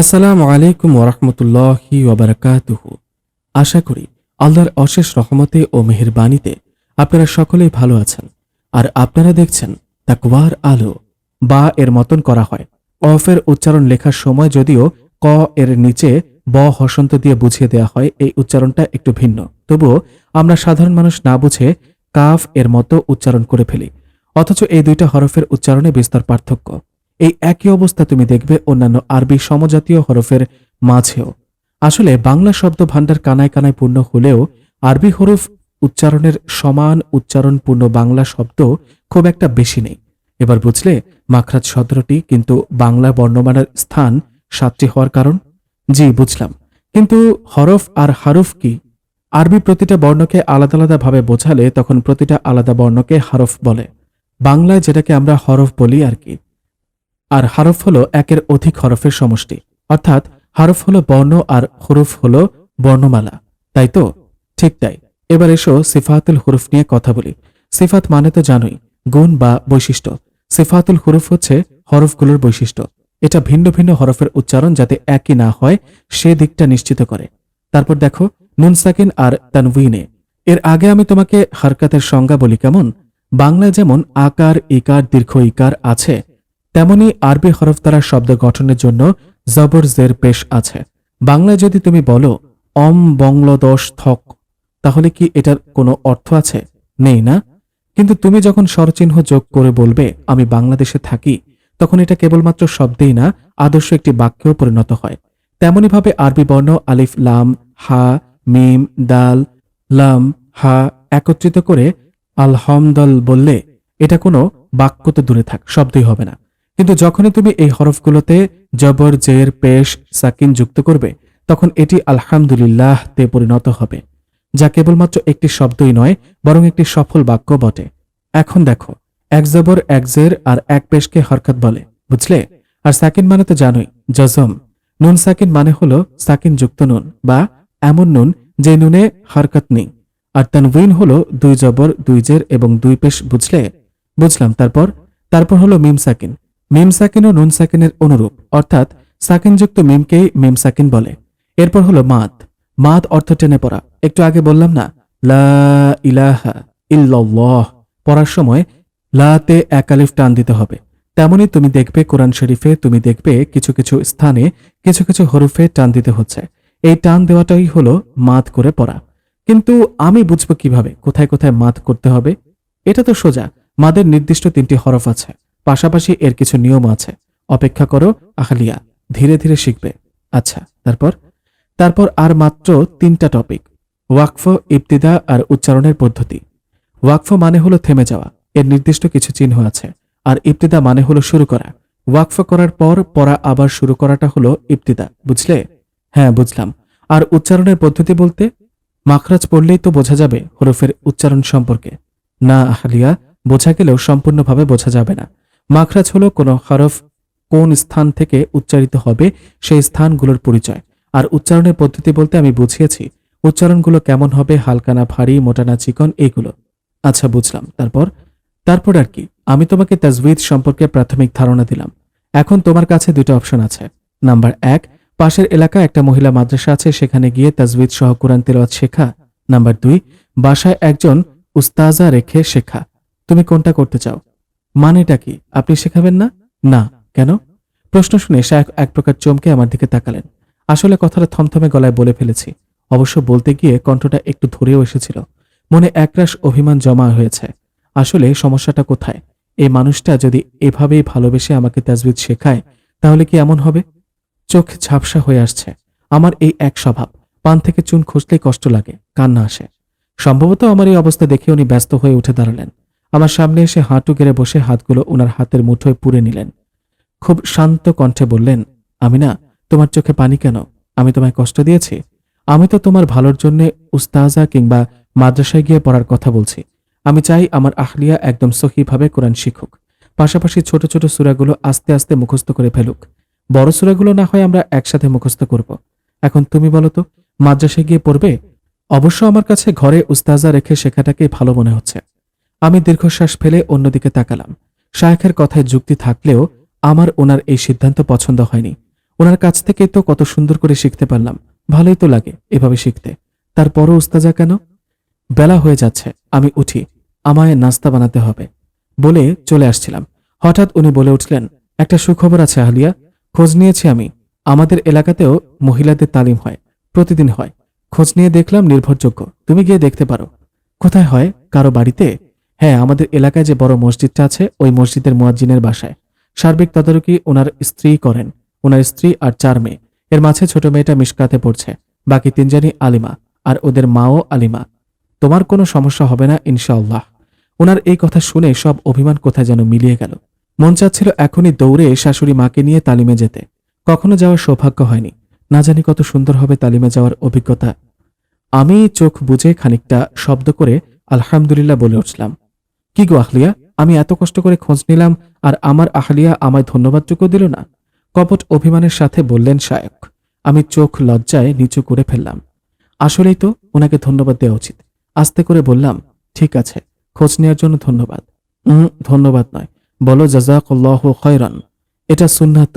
আসসালামু আলাইকুম ওরহমতুল্লাহি ওবরাকাতুহু আশা করি আল্লাহর অশেষ রহমতে ও মেহেরবানিতে আপনারা সকলেই ভালো আছেন। আর আপনারা দেখছেন তাকওয়ার আলো। বা এর মতন করা হয়। অফের উচ্চারণ লেখার সময় যদিও ক এর নিচে ব হসন্ত দিয়ে বুঝিয়ে দেওয়া হয়, এই উচ্চারণটা একটু ভিন্ন। তবুও আমরা সাধারণ মানুষ না বুঝে কাফ এর মতো উচ্চারণ করে ফেলি। অথচ এই দুইটা হরফের উচ্চারণে বিস্তর পার্থক্য। এই একই অবস্থা তুমি দেখবে অন্যান্য আরবি সমজাতীয় হরফের মাঝেও। আসলে বাংলা শব্দ ভাণ্ডার কানায় কানায় পূর্ণ হলেও আরবি হরফ উচ্চারণের সমান উচ্চারণপূর্ণ বাংলা শব্দ খুব একটা বেশি নেই। এবার বুঝলে মাখরাজ সতেরোটি, কিন্তু বাংলা বর্ণমালার স্থান সাতটি হওয়ার কারণ? জি, বুঝলাম। কিন্তু হরফ আর হারুফ কি? আরবি প্রতিটা বর্ণকে আলাদা আলাদা ভাবে বোঝালে তখন প্রতিটা আলাদা বর্ণকে হারফ বলে। বাংলায় যেটাকে আমরা হরফ বলি আর কি। আর হারফ হলো একের অধিক হরফের সমষ্টি। অর্থাৎ হারফ হলো বর্ণ আর হরুফ হলো বর্ণমালা। তাই তো? ঠিক তাই। এবার এসো সিফাতুল হরুফ নিয়ে কথা বলি। সিফাত মানে তো জানোই, গুণ বা বৈশিষ্ট্য। সিফাতুল হরুফ হচ্ছে হরফগুলোর বৈশিষ্ট্য। এটা ভিন্ন ভিন্ন হরফের উচ্চারণ যাতে একই না হয়, সে দিকটা নিশ্চিত করে। তারপর দেখো, নুন সাকিন আর তানউইনে এর আগে আমি তোমাকে হারকাতের সংজ্ঞা বলি কেমন? বাংলায় যেমন আকার, ইকার, দীর্ঘ ইকার আছে তেমনি আরবি হরফ দ্বারা শব্দ গঠনের জন্য জবর জের পেশ আছে। বাংলায় যদি তুমি বলো, অম বংলদশ থক, তাহলে কি এটার কোনো অর্থ আছে? নেই না? কিন্তু তুমি যখন স্বরচিহ্ন যোগ করে বলবে, আমি বাংলাদেশে থাকি, তখন এটা কেবলমাত্র শব্দেই না, আদর্শ একটি বাক্যেও পরিণত হয়। তেমনিভাবে আরবি বর্ণ আলিফ, লাম, হা, মিম, দাল, লাম, হা একত্রিত করে আলহামদল বললে এটা কোনো বাক্য তো দূরে থাক, শব্দই হবে না। কিন্তু যখনই তুমি এই হরফগুলোতে জবর, জের, পেশ, সাকিন যুক্ত করবে, তখন এটি আলহামদুলিল্লাহ তে পরিণত হবে, যা কেবলমাত্র একটি শব্দই নয়, বরং একটি সফল বাক্য বটে। এখন দেখো, এক জবর, এক জের আর এক পেশকে হরকত বলে, বুঝলে? আর সাকিন মানে তো জানোই, জজম। নুন সাকিন মানে হলো সাকিন যুক্ত নুন, বা এমন নুন যে নুনে হরকত নেই। আর তানউইন হলো দুই জবর, দুই জের এবং দুই পেশ, বুঝলে? বুঝলাম, তারপর? তারপর হলো মিম সাকিন। মিম সাকিন ও নুন সাকিনের অনুরূপ, অর্থাৎ সাকিনযুক্ত মিমকেই মিম সাকিন বলে। এরপর হলো মাদ মাদ অর্থ টেনে পড়া। একটু আগে বললাম না, লা ইলাহা ইল্লাল্লাহ। পড়ার সময় লাতে এক আলিফ টান দিতে হবে। তেমনি তুমি দেখবে কোরআন শরীফে তুমি দেখবে কিছু কিছু স্থানে কিছু কিছু হরফে টান দিতে হচ্ছে। এই টান দেওয়াটাই হলো মাদ করে পড়া। কিন্তু আমি বুঝব কীভাবে? কোথায় কোথায় মাত করতে হবে? এটা তো সোজা। মাদের নির্দিষ্ট তিনটি হরফ আছে। পাশাপাশি এর কিছু নিয়ম আছে। অপেক্ষা করো আহলিয়া ধীরে ধীরে শিখবে। আচ্ছা তারপর? তারপর আর মাত্র তিনটা টপিক ওয়াকফ, ইবতিদা আর উচ্চারণের পদ্ধতি। ওয়াকফ মানে হলো থেমে যাওয়া। এর নির্দিষ্ট কিছু চিহ্ন আছে। আর ইবতিদা মানে হলো শুরু করা। ওয়াকফ করার পর পড়া আবার শুরু করাটা হলো ইবতিদা। বুঝলে? হ্যাঁ বুঝলাম। আর উচ্চারণের পদ্ধতি বলতে? মাখরাজ পড়লেই তো বোঝা যাবে, হরফের উচ্চারণ সম্পর্কে। না আহলিয়া বোঝা গেলেও সম্পূর্ণভাবে বোঝা যাবে না। মাখরাজ হলো কোনো হরফ কোন স্থান থেকে উচ্চারিত হবে সেই স্থানগুলোর পরিচয়। আর উচ্চারণের পদ্ধতি বলতে আমি বুঝিয়েছি, উচ্চারণগুলো কেমন হবে হালকা না ভারী মোটা না চিকন এইগুলো আচ্ছা বুঝলাম। তারপর? তারপর আর কি? আমি তোমাকে তাজউইদ সম্পর্কে প্রাথমিক ধারণা দিলাম। এখন তোমার কাছে দুটো অপশন আছে। নাম্বার এক, পাশের এলাকায় একটা মহিলা মাদ্রাসা আছে, সেখানে গিয়ে তাজউইদ সহ কোরআন তেলাওয়াত শেখা। নাম্বার দুই, বাসায় একজন উস্তাজা রেখে শেখা। তুমি কোনটা করতে চাও? মানেটা কি? আপনি শেখাবেন না? না। কেন? প্রশ্ন শুনে শায়খ এক প্রকার চমকে আমার দিকে তাকালেন। আসলে কথাটা থমথমে গলায় বলে ফেলেছি। অবশ্য বলতে গিয়ে কণ্ঠটা একটু ধরেও এসেছিল। মনে একরাশ অভিমান জমা হয়েছে। আসলে সমস্যাটা কোথায়? এই মানুষটা যদি এভাবেই ভালোবেসে আমাকে তাজবিদ শেখায়, তাহলে কি এমন হবে? চোখ ঝাপসা হয়ে আসছে। আমার এই এক স্বভাব। পান থেকে চুন খুঁজলেই কষ্ট লাগে। কান্না আসে। সম্ভবত আমার এই অবস্থা দেখে উনি ব্যস্ত হয়ে উঠে দাঁড়ালেন। আমার সামনে এসে হাঁটু গেড়ে বসে হাতগুলো ওনার হাতের মুঠোয় পুরে নিলেন। খুব শান্ত কণ্ঠে বললেন আমি না তোমার চোখে পানি কেন? আমি তোমায় কষ্ট দিয়েছি। আমি তো তোমার ভালোর জন্য উস্তাজা কিংবা মাদ্রাসায় গিয়ে পড়ার কথা বলছি। আমি চাই আমার আহলিয়া একদম সহিভাবে কোরআন শিখুক। পাশাপাশি ছোট ছোট সুরাগুলো আস্তে আস্তে মুখস্থ করে ফেলুক। বড় সুরাগুলো না হয় আমরা একসাথে মুখস্থ করব। এখন তুমি বলো তো, মাদ্রাসায় গিয়ে পড়বে? অবশ্য আমার কাছে ঘরে উস্তাজা রেখে শেখাটাকেই ভালো মনে হচ্ছে। আমি দীর্ঘশ্বাস ফেলে অন্যদিকে তাকালাম। শায়েখের কথায় যুক্তি থাকলেও আমার ওনার এই সিদ্ধান্ত পছন্দ হয়নি। ওনার কাছ থেকে তো কত সুন্দর করে শিখতে পারলাম। ভালোই তো লাগে এভাবে শিখতে। তারপরও উস্তাজা কেন? বেলা হয়ে যাচ্ছে, আমি উঠি। আমায় নাস্তা বানাতে হবে বলে চলে আসছিলাম। হঠাৎ উনি বলে উঠলেন, একটা সুখবর আছে আহলিয়া, খোঁজ নিয়েছি আমি। আমাদের এলাকাতেও মহিলাদের তালিম হয়, প্রতিদিন হয়। খোঁজ নিয়ে দেখলাম নির্ভরযোগ্য। তুমি গিয়ে দেখতে পারো। কোথায় হয়? কারও বাড়িতে? হ্যাঁ আমাদের এলাকায় যে বড় মসজিদটা আছে, ওই মসজিদের মুয়াজ্জিনের বাসায়। সার্বিক তদারকি ওনার স্ত্রী করেন। ওনার স্ত্রী আর চার মেয়ে। এর মাঝে ছোট মেয়েটা মিশকাতে পড়ছে। বাকি তিনজনই আলিমা, আর ওদের মাও আলিমা। তোমার কোনো সমস্যা হবে না, ইনশাআল্লাহ। ওনার এই কথা শুনে সব অভিমান কোথায় যেন মিলিয়ে গেল। মন চাচ্ছিল এখনই দৌড়ে শাশুড়ি মাকে নিয়ে তালিমে যেতে। কখনো যাওয়ার সৌভাগ্য হয়নি। না জানি কত সুন্দর হবে তালিমে যাওয়ার অভিজ্ঞতা। আমি চোখ বুঝে খানিকটা শব্দ করে আলহামদুলিল্লাহ বলে উঠলাম। কি গো আহলিয়া? আমি এত কষ্ট করে খোঁজ নিলাম আর আমার আহলিয়া আমায় ধন্যবাদটুকু দিল না। কপট অভিমানের সাথে বললেন শায়ক আমি চোখ লজ্জায় নিচু করে ফেললাম। আসলেই তো ওনাকে ধন্যবাদ দেওয়া উচিত। আস্তে করে বললাম, ঠিক আছে, খোঁজ নেওয়ার জন্য ধন্যবাদ। ধন্যবাদ নয়, বলো জাজাকল্লাহ খয়রান, এটা সুন্নাত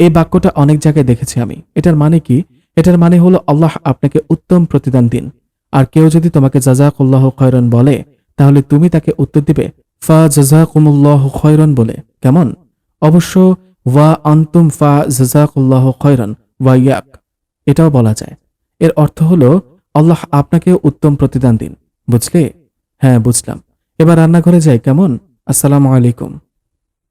এই বাক্যটা অনেক জায়গায় দেখেছি আমি। এটার মানে কি? এটার মানে হলো আল্লাহ আপনাকে উত্তম প্রতিদান দিন। আর কেউ যদি তোমাকে জাজাকুল্লাহ খয়রন বলে তাহলে তুমি তাকে উত্তর দিবে, ফা জাজাকুমুল্লাহ খয়রন বলে। কেমন? অবশ্য, ওয়া আন্তুম ফা জাজাকুল্লাহ খয়রন ওয়া ইয়াক এটাও বলা যায়। এর অর্থ হলো, আল্লাহ আপনাকে উত্তম প্রতিদান দিন। বুঝলে? হ্যাঁ বুঝলাম। এবার রান্নাঘরে যাই, কেমন? আসসালামু আলাইকুম।